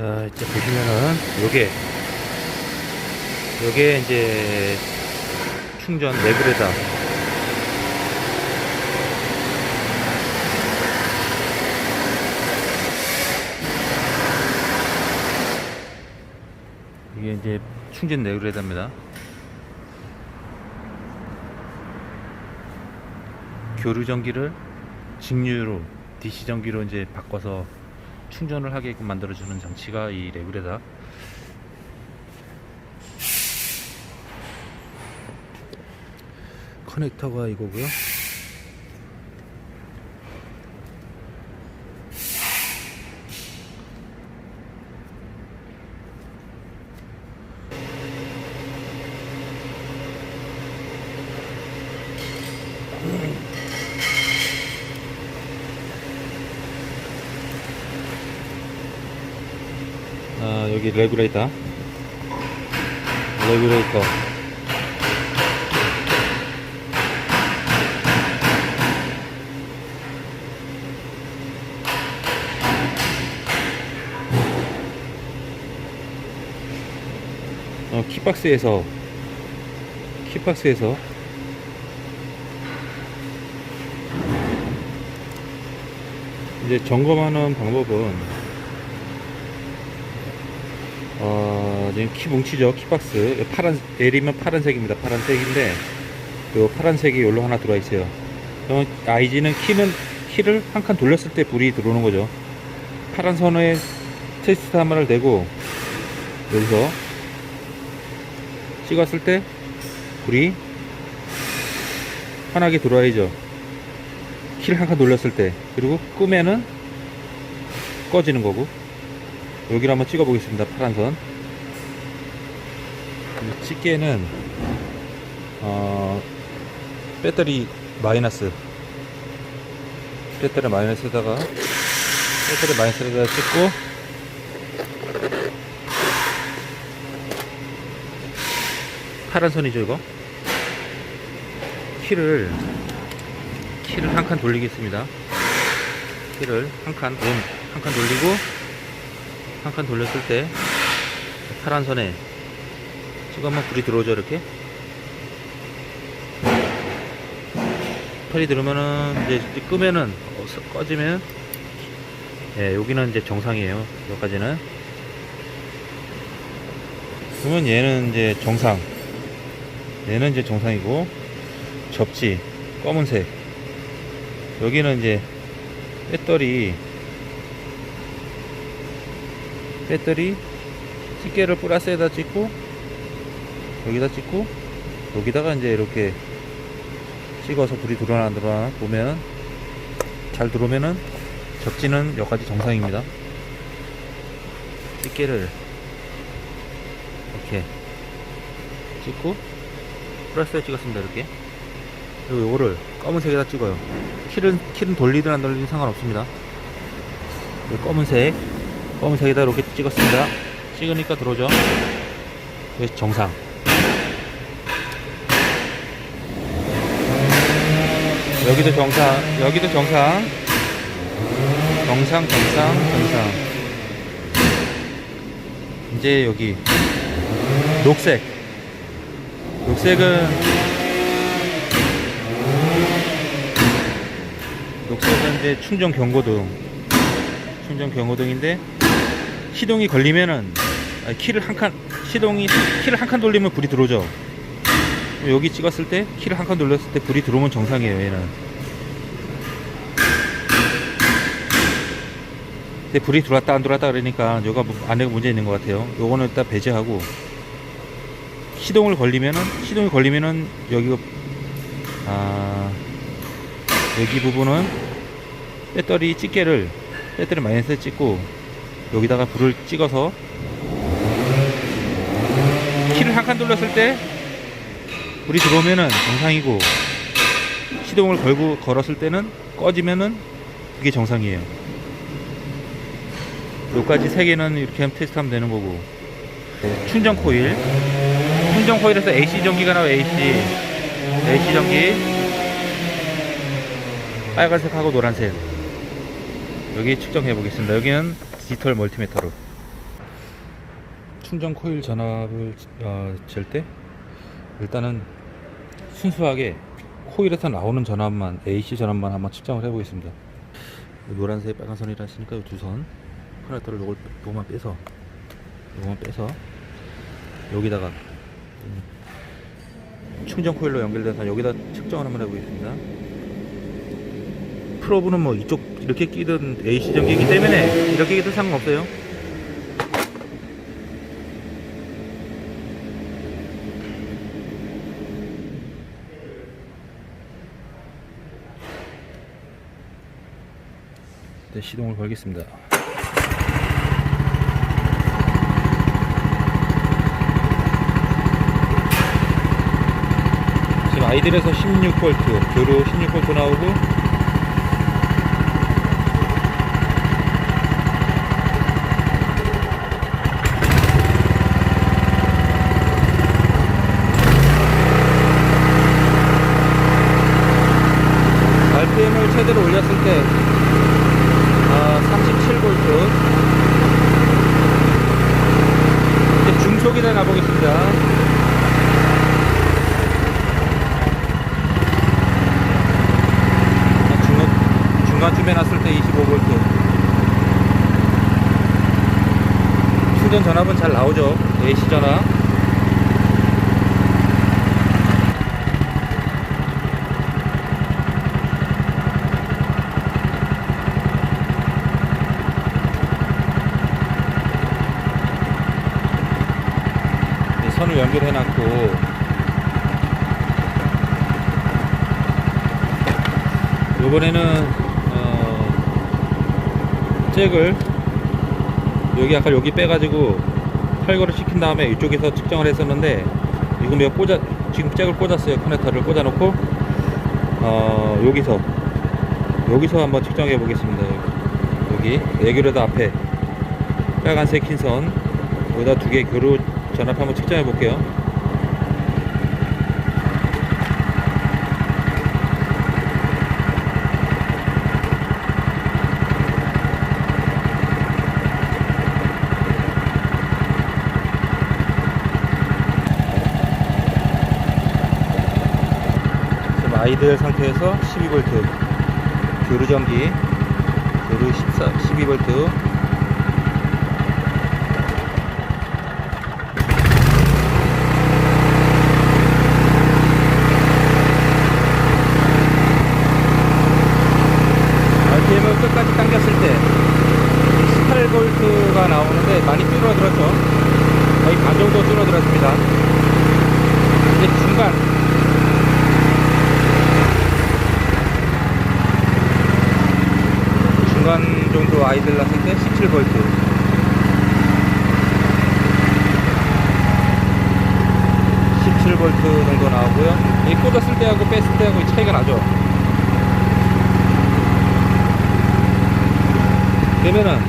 자, 이제 보시면은 요게 요게 이제 충전 레귤에다 이게 이제 충전 레귤에다입니다. 교류 전기를 직류로 DC 전기로 이제 바꿔서 충전을 하게끔 만들어주는 장치가 이 레귤에다 커넥터가 이거고요. 아, 여기 레귤레이터. 레귤레이터. 어, 키박스에서 키박스에서 이제 점검하는 방법은 어, 지금 키 뭉치죠 키박스. 파란 L이면 파란색입니다 파란색인데 요 파란색이 여기로 하나 들어와 있어요. 그럼 IG는 키는 키를 한 칸 돌렸을 때 불이 들어오는 거죠. 파란 선에 테스트 하마를 대고 여기서 찍었을 때 불이 환하게 들어와야죠. 키를 한 칸 돌렸을 때. 그리고 끄면은 꺼지는 거고 여기를 한번 찍어 보겠습니다. 파란선. 이 집게는 어, 배터리 마이너스. 배터리 마이너스에다가 배터리 마이너스에다가 찍고 파란 선이죠 이거? 키를 키를 한 칸 돌리겠습니다. 키를 한칸한 칸 돌리고 한 칸 돌렸을 때 파란 선에 찍으면 불이 들어오죠 이렇게? 털이 들으면은 이제 끄면은 꺼지면 예 여기는 이제 정상이에요 여기까지는. 그러면 얘는 이제 정상. 얘는 이제 정상이고 접지 검은색. 여기는 이제 배터리 배터리 집게를 플러스에다 찍고 여기다 찍고 여기다가 이제 이렇게 찍어서 불이 들어오나 안 들어오나 보면 잘 들어오면은 접지는 여기까지 정상입니다. 집게를 이렇게 찍고 플러스에 찍었습니다 이렇게. 그리고 요거를 검은색에다 찍어요. 키는 키는 돌리든 안 돌리든 상관없습니다. 이 검은색 검은색에다 이렇게 찍었습니다. 찍으니까 들어오죠. 정상. 여기도 정상 여기도 정상. 정상 정상 정상. 이제 여기. 녹색. 녹색은 녹색은 이제 충전 경고등. 충전 경고등인데 시동이 걸리면은 키를 한 칸 시동이 키를 한 칸 돌리면 불이 들어오죠. 여기 찍었을 때 키를 한 칸 돌렸을 때 불이 들어오면 정상이에요 얘는. 근데 불이 들어왔다 안 들어왔다 그러니까 뭐 안에 문제 있는 것 같아요. 요거는 일단 배제하고 시동을 걸리면은 시동이 걸리면은 여기 아 여기 부분은 배터리 집게를 배터리 마이너스에 찍고 여기다가 불을 찍어서 키를 한 칸 돌렸을 때 불이 들어오면은 정상이고 시동을 걸고 걸었을 때는 꺼지면은 그게 정상이에요. 여기까지 세 개는 이렇게 하면 테스트하면 되는 거고. 충전 코일. 충전 코일에서 AC 전기가 나와 AC AC 전기. 빨간색하고 노란색. 여기 측정해 보겠습니다. 여기는 디지털 멀티미터로 충전 코일 전압을 어, 잴때 일단은 순수하게 코일에서 나오는 전압만 AC 전압만 한번 측정을 해보겠습니다. 노란색 빨간 선이라 했으니까 이두선 커넥터를 요걸 요거만 빼서 요거만 빼서 여기다가 음, 충전 코일로 연결돼서 여기다 측정을 한번 해보겠습니다. 프로브는 뭐 이쪽 이렇게 끼든 AC 전기이기 때문에 이렇게 끼든 상관없어요. 네, 시동을 걸겠습니다. 지금 아이들에서 16V, 교로 16V 나오고 RPM을 최대로 올렸을 때 아, 37V 이제 중속이다 가보겠습니다 중간, 중간쯤에 놨을 때 25V 충전 전압은 잘 나오죠. AC 전압. 이 선을 연결해 놨고. 이번에는 어, 잭을 여기 아까 여기 빼가지고 탈거를 시킨 다음에 이쪽에서 측정을 했었는데 이거 내가 꽂아 지금 잭을 꽂았어요. 커넥터를 꽂아놓고. 어, 여기서. 여기서 한번 측정해 보겠습니다. 여기. 레귤레터 앞에. 빨간색 흰선. 여기다 두 개 교류 전압 한번 측정해 볼게요 아이들 상태에서 12V 교류 전기 교류 14, 12V RPM을 끝까지 당겼을 때 18V가 나오는데 많이 줄어들었죠. 거의 반 정도 줄어들었습니다. 이제 중간 정도 아이들 났을 때 17V 17V 정도 나오고요 이 꽂았을 때하고 뺐을 때하고 이 차이가 나죠 그러면은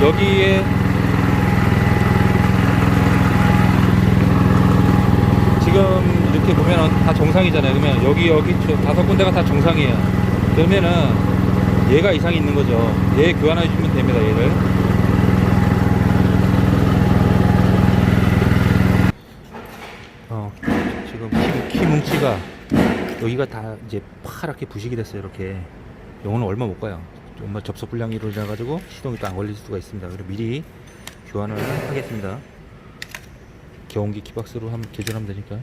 여기에 지금 이렇게 보면은 다 정상이잖아요. 그러면 여기 여기 저 다섯 군데가 다 정상이에요. 그러면은 얘가 이상이 있는 거죠. 얘 교환해 주면 됩니다. 얘를. 어 지금 키, 키 뭉치가 여기가 다 이제 파랗게 부식이 됐어요. 이렇게. 영어는 얼마 못 가요. 정말 접속 불량으로 인해 가지고 시동이 또 안 걸릴 수가 있습니다. 그래서 미리 교환을 하겠습니다. 경운기 키박스로 한번 개조하면 되니까.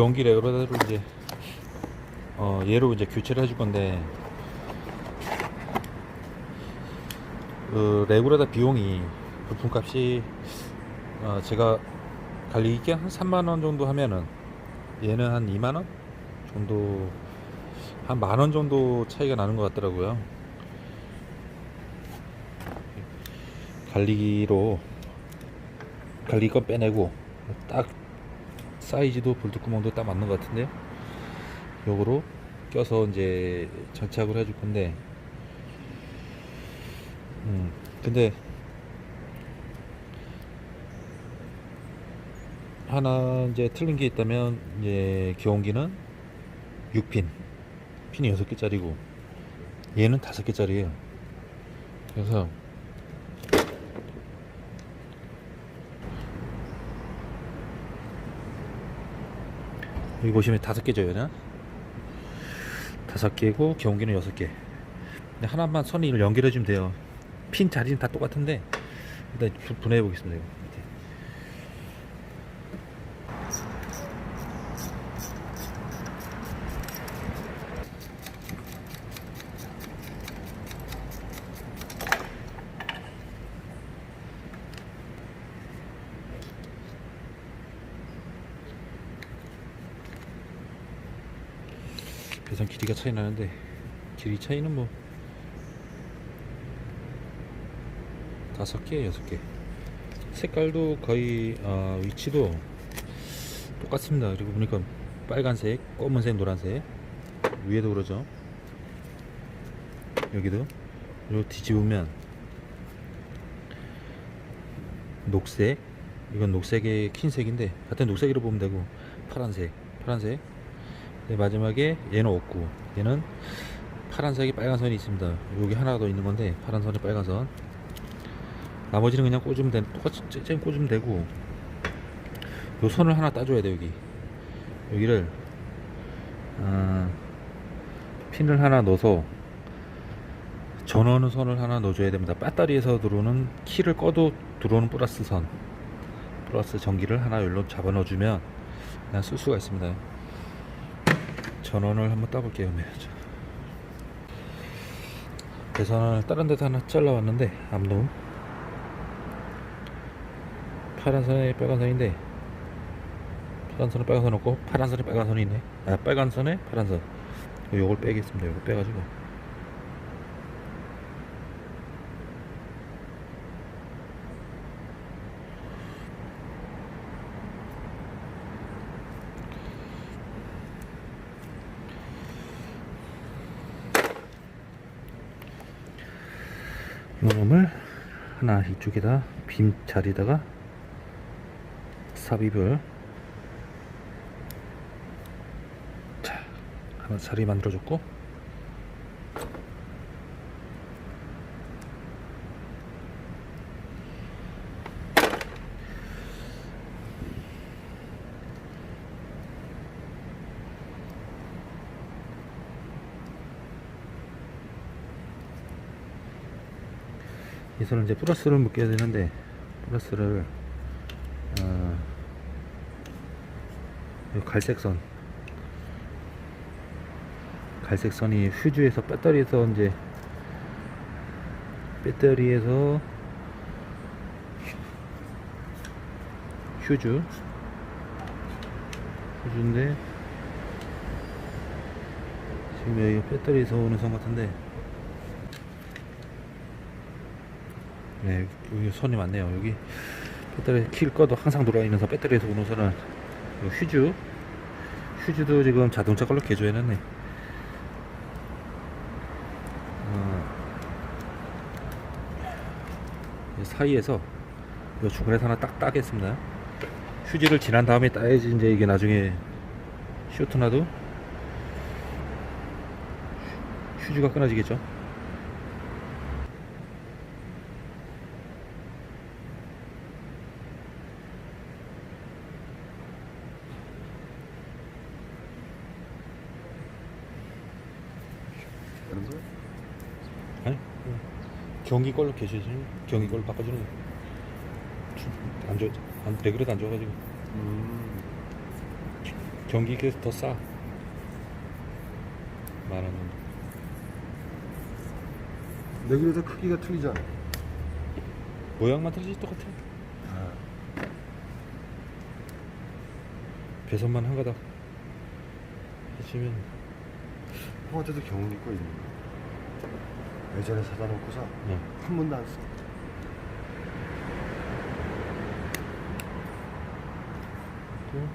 경기 레그라다를 이제 어 얘로 이제 교체를 해줄 건데 그 레그라다 비용이 부품값이 어 제가 갈리기 한 3만 원 정도 하면은 얘는 한 2만 원 정도 한 만 원 정도 차이가 나는 것 같더라고요. 갈리기로 갈리기 건 빼내고 딱 사이즈도 볼트구멍도 딱 맞는 것 같은데요. 요거로 껴서 이제 장착을 해줄 건데, 음, 근데 하나 이제 틀린 게 있다면 이제 기온기는 6핀, 핀이 6개짜리고 얘는 5개짜리예요. 그래서 여기 보시면 다섯 개죠, 얘는. 다섯 개고 경기는 여섯 개. 근데 하나만 선을 연결해 주면 돼요. 핀 자리는 다 똑같은데 일단 분- 분해해 보겠습니다. 이거. 밑에. 배선 길이가 차이 나는데 길이 차이는 뭐 다섯 개, 여섯 개. 색깔도 거의 아, 위치도 똑같습니다. 그리고 보니까 빨간색, 검은색, 노란색 위에도 그러죠. 여기도 이거 뒤집으면 녹색 이건 녹색의 흰색인데 같은 녹색으로 보면 되고 파란색, 파란색 네, 마지막에 얘는 없고 얘는 파란색이 빨간 선이 있습니다. 여기 하나 더 있는 건데 파란 선이 빨간 선. 나머지는 그냥 꽂으면 돼. 똑같이 쨍 꽂으면 되고 요 선을 하나 따줘야 돼 여기. 여기를 아, 핀을 하나 넣어서 전원은 선을 하나 넣어줘야 됩니다. 배터리에서 들어오는 키를 꺼도 들어오는 플러스 선, 플러스 전기를 하나 여기로 잡아 넣어주면 그냥 쓸 수가 있습니다. 전원을 한번 따볼게요. 네. 배선을 다른 데서 하나 잘라왔는데 암놈 파란 선에 빨간 선인데 파란 선에 빨간 선 없고 파란 선에 빨간 선이 있네 아 빨간 선에 파란 선 요걸 빼겠습니다 요거 빼가지고 놈을 하나 이쪽에다 빔 자리다가 삽입을. 자 하나 자리 만들어줬고 이 선은 이제 플러스를 묶여야 되는데 플러스를 어, 이 갈색 선. 갈색 선이 휴즈에서 배터리에서 이제 배터리에서 휴- 휴즈 휴즈인데 지금 여기 배터리에서 오는 선 같은데 네, 여기 선이 많네요. 여기 배터리 키를 꺼도 항상 선, 배터리에서 오는 선은 요 휴즈. 휴즈도 지금 자동차 걸로 개조해놨네. 어, 이 사이에서 요 중간에서 하나 딱 따겠습니다. 휴지를 지난 다음에 따야지 이제 이게 나중에 쇼트나도 휴지가 끊어지겠죠. 다른 거? 아니 경기 걸로 계시지 경기 걸로 바꿔주는 거. 안 좋아 안 레그레도 안 좋아가지고 음. 경기 그래서 더 싸. 만원 정도. 내그래서 크기가 틀리잖아. 모양만 틀리지 똑같아. 아, 배선만 한 가닥 해주면 형한테도 경운이 거 있는 거야. 예전에 사다 놓고서 네. 한 번도 안 써. 또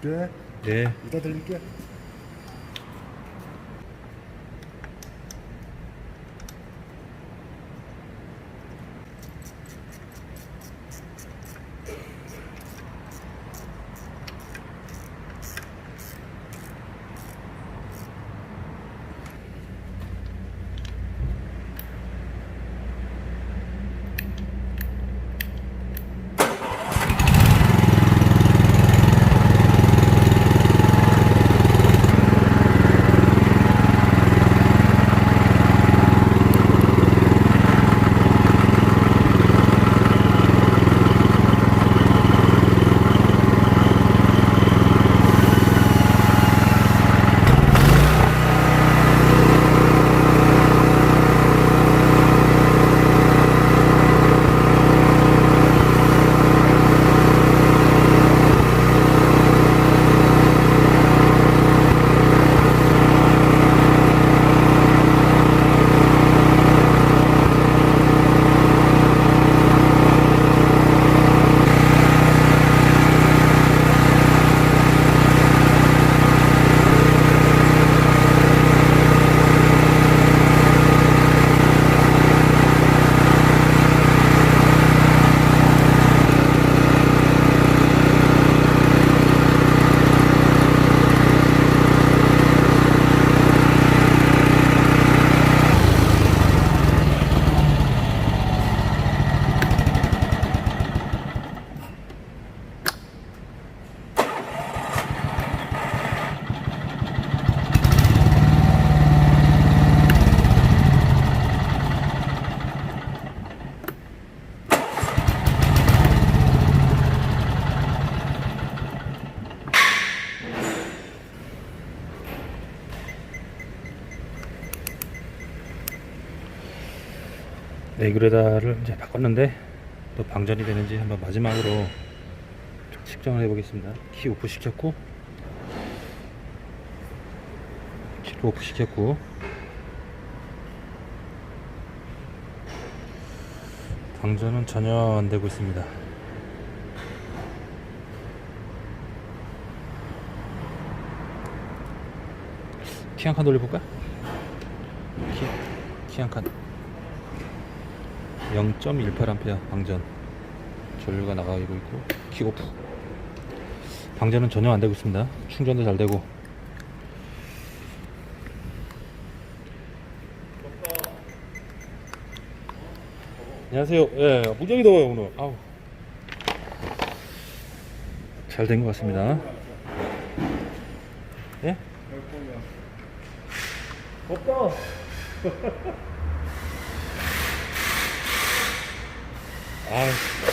그래, 네. 이따 드릴게. 네그레다를 이제 바꿨는데 또 방전이 되는지 한번 마지막으로 좀 측정을 해보겠습니다. 키 오프 시켰고 키를 오프 시켰고 방전은 전혀 안 되고 있습니다. 키 한 칸 돌려볼까? 키, 키 한 칸. 0.18A 방전. 전류가 나가고 있고 킥오프 방전은 전혀 안 되고 있습니다. 충전도 잘 되고. 안녕하세요. 예 무지하게 더워요 오늘. 아우. 잘 된 것 같습니다. 예? 없다. 아